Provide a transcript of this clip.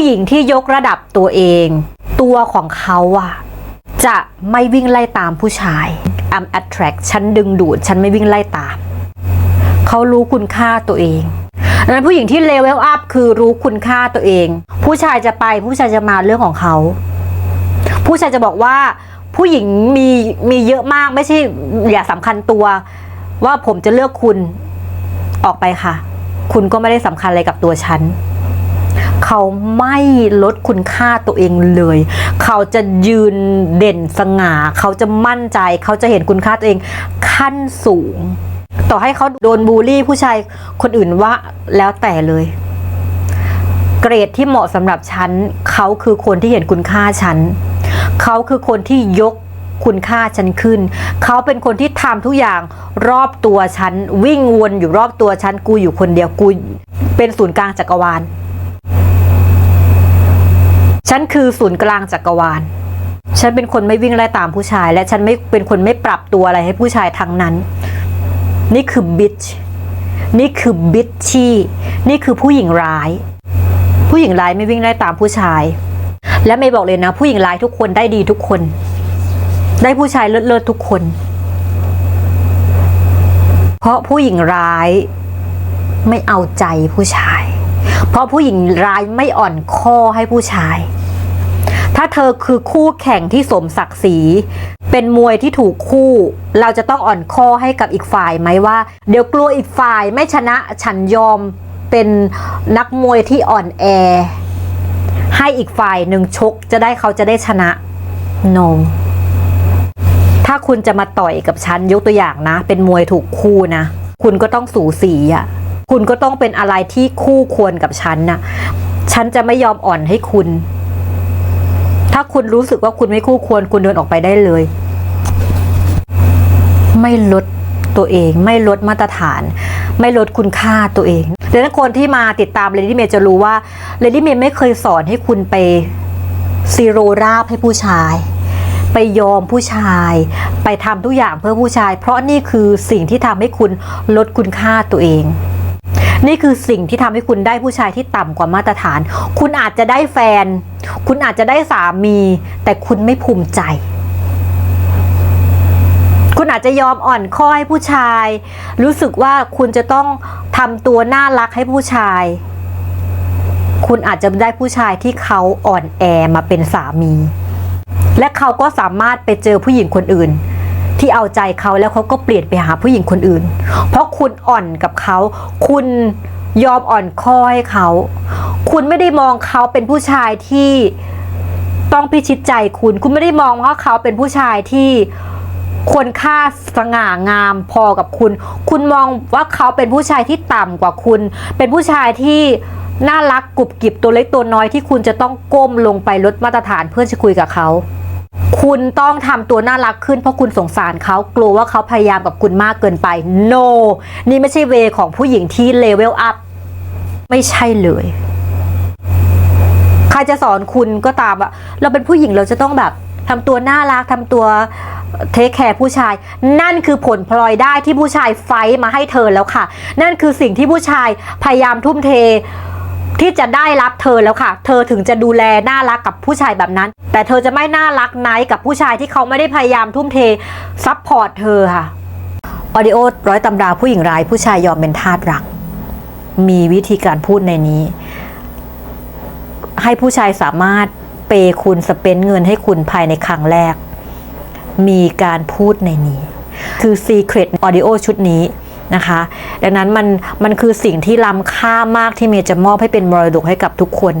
ผู้หญิงที่ยกระดับตัวเอง ตัวของเขาอะจะไม่วิ่งไล่ตามผู้ชาย I'm attract ฉันดึงดูด ฉันไม่วิ่งไล่ตาม เขารู้คุณค่าตัวเองดังนั้นผู้หญิงที่เลเวลอัพคือรู้คุณค่าตัวเอง ผู้ชายจะไปผู้ชายจะมาเรื่องของเขา ผู้ชายจะบอกว่าผู้หญิงมีมีเยอะมากไม่ใช่อย่าสำคัญตัว ว่าผมจะเลือกคุณออกไปค่ะ คุณก็ไม่ได้สำคัญอะไรกับตัวฉัน เขาไม่ลดคุณค่าตัวเองเลย เขาจะยืนเด่นสง่า เขาจะมั่นใจ เขาจะเห็นคุณค่าตัวเองขั้นสูง ต่อให้เขาโดนบูลลี่ผู้ชายคนอื่นว่าแล้วแต่เลย เกรดที่เหมาะสำหรับฉัน เขาคือคนที่เห็นคุณค่าฉัน เขาคือคนที่ยกคุณค่าฉันขึ้น เขาเป็นคนที่ทำทุกอย่างรอบตัวฉัน วิ่งวนอยู่รอบตัวฉัน กูอยู่คนเดียวกูเป็นศูนย์กลางจักรวาล ฉันคือศูนย์กลางจักรวาล ฉันเป็นคนไม่วิ่งไล่ตามผู้ชาย และฉันไม่เป็นคนไม่ปรับตัวอะไรให้ผู้ชายทั้งนั้น นี่คือบิชนี่คือบิชชี่นี่คือผู้หญิงร้าย ผู้หญิงร้ายไม่วิ่งไล่ตามผู้ชาย และเมย์บอกเลยนะ ผู้หญิงร้ายทุกคนได้ดีทุกคน ได้ผู้ชายเลิศๆทุกคน เพราะผู้หญิงร้ายไม่เอาใจผู้ชาย เพราะผู้หญิงร้ายไม่อ่อนข้อให้ผู้ชาย ถ้าเธอคือคู่แข่งที่สมศักดิ์ศรี เป็นมวยที่ถูกคู่ เราจะต้องอ่อนข้อให้กับอีกฝ่ายไหมว่า เดี๋ยวกลัวอีกฝ่ายไม่ชนะฉันยอมเป็นนักมวยที่อ่อนแอ ให้อีกฝ่ายหนึ่งชกจะได้เขาจะได้ชนะ no ถ้าคุณจะมาต่อยกับฉันยกตัวอย่างนะ เป็นมวยถูกคู่นะ คุณก็ต้องสูสีอะ่ะคุณก็ต้องเป็นอะไรที่คู่ควรกับฉันนะฉันจะไม่ยอมอ่อนให้คุณ คุณรู้สึกว่าคุณไม่คู่ควร คุณเดินออกไปได้เลย ไม่ลดตัวเอง ไม่ลดมาตรฐาน ไม่ลดคุณค่าตัวเองดังนั้นคนที่มาติดตามเลดี้เมย์จะรู้ว่าเลดี้เมย์ไม่เคยสอนให้คุณไปซีโรราบให้ผู้ชาย ไปยอมผู้ชาย ไปทำทุกอย่างเพื่อผู้ชาย เพราะนี่คือสิ่งที่ทำให้คุณลดคุณค่าตัวเอง นี่คือสิ่งที่ทำให้คุณได้ผู้ชายที่ต่ำกว่ามาตรฐาน คุณอาจจะได้แฟน คุณอาจจะได้สามี แต่คุณไม่ภูมิใจ คุณอาจจะยอมอ่อนข้อให้ผู้ชาย รู้สึกว่าคุณจะต้องทำตัวน่ารักให้ผู้ชาย คุณอาจจะได้ผู้ชายที่เขาอ่อนแอมาเป็นสามี และเขาก็สามารถไปเจอผู้หญิงคนอื่น ที่เอาใจเขาแล้วเขาก็เปลี่ยนไปหาผู้หญิงคนอื่น เพราะคุณอ่อนกับเขา คุณยอมอ่อนข้อให้เขา คุณไม่ได้มองเขาเป็นผู้ชายที่ต้องพิชิตใจคุณ คุณไม่ได้มองว่าเขาเป็นผู้ชายที่ควรค่าสง่างามพอกับคุณ คุณมองว่าเขาเป็นผู้ชายที่ต่ำกว่าคุณ เป็นผู้ชายที่น่ารักกรุบกริบตัวเล็กตัวน้อยที่คุณจะต้องก้มลงไปลดมาตรฐานเพื่อจะคุยกับเขา คุณต้องทำตัวน่ารักขึ้นเพราะคุณสงสารเขากลัวว่าเขาพยายามกับคุณมากเกินไป no นี่ไม่ใช่เวของผู้หญิงที่เลเวลอัพไม่ใช่เลย ใครจะสอนคุณก็ตามอะเราเป็นผู้หญิงเราจะต้องแบบทำตัวน่ารักทำตัวเทคแคร์ผู้ชาย นั่นคือผลพลอยได้ที่ผู้ชายไฟมาให้เธอแล้วค่ะ นั่นคือสิ่งที่ผู้ชายพยายามทุ่มเท ที่จะได้รับเธอแล้วค่ะ เธอถึงจะดูแลน่ารักกับผู้ชายแบบนั้น แต่เธอจะไม่น่ารักไนกับผู้ชายที่เขาไม่ได้พยายามทุ่มเทซัพพอร์ตเธอค่ะออดิโอร้อยตำราผู้หญิงร้ายผู้ชายยอมเป็นทาสรัก มีวิธีการพูดในนี้ ให้ผู้ชายสามารถเปย์คุณสเปนเงินให้คุณภายในครั้งแรก มีการพูดในนี้ คือ Secret Audio ชุดนี้ นะคะ ดังนั้นมันมันคือสิ่งที่ล้ำค่ามากที่เมย์จะมอบให้เป็นมรดกให้กับทุกคน